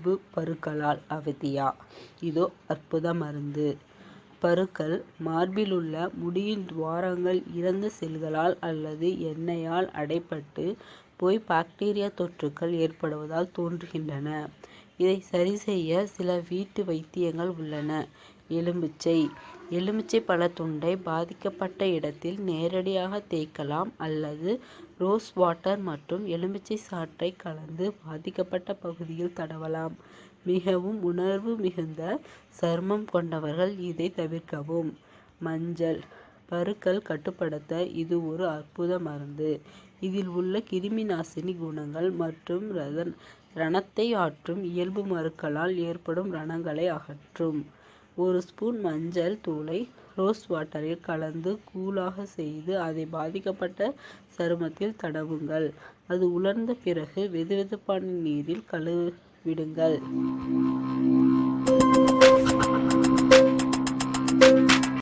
உலர்வு பருக்களால் அவதியா? இதோ அற்புத மருந்து. பருக்கள் மார்பிலுள்ள முடியின் துவாரங்கள் இறந்த செல்களால் அல்லது எண்ணெயால் அடைப்பட்டு போய் பாக்டீரியா தொற்றுக்கள் ஏற்படுவதால் தோன்றுகின்றன. இதை சரிசெய்ய சில வீட்டு வைத்தியங்கள் உள்ளன. எலுமிச்சை. எலுமிச்சை பழத்துண்டை பாதிக்கப்பட்ட இடத்தில் நேரடியாக தேய்க்கலாம் அல்லது ரோஸ் வாட்டர் மற்றும் எலுமிச்சை சாற்றை கலந்து பாதிக்கப்பட்ட பகுதியில் தடவலாம். மிகவும் உணர்வு மிகுந்த சருமம் கொண்டவர்கள் இதை தவிர்க்கவும். மஞ்சள். பருக்கள் கட்டுப்படுத்த இது ஒரு அற்புத மருந்து. இதில் உள்ள கிருமி நாசினி குணங்கள் மற்றும் ரதன் ரணத்தை ஆற்றும் இயல்பு மருக்களால் ஏற்படும் ரணங்களை அகற்றும். ஒரு ஸ்பூன் மஞ்சள் தூளை ரோஸ் வாட்டரில் கலந்து கூலாக செய்து அதை பாதிக்கப்பட்ட சருமத்தில் தடவுங்கள். அது உலர்ந்த பிறகு வெதுவெதுப்பான நீரில் கழுவிடுங்கள்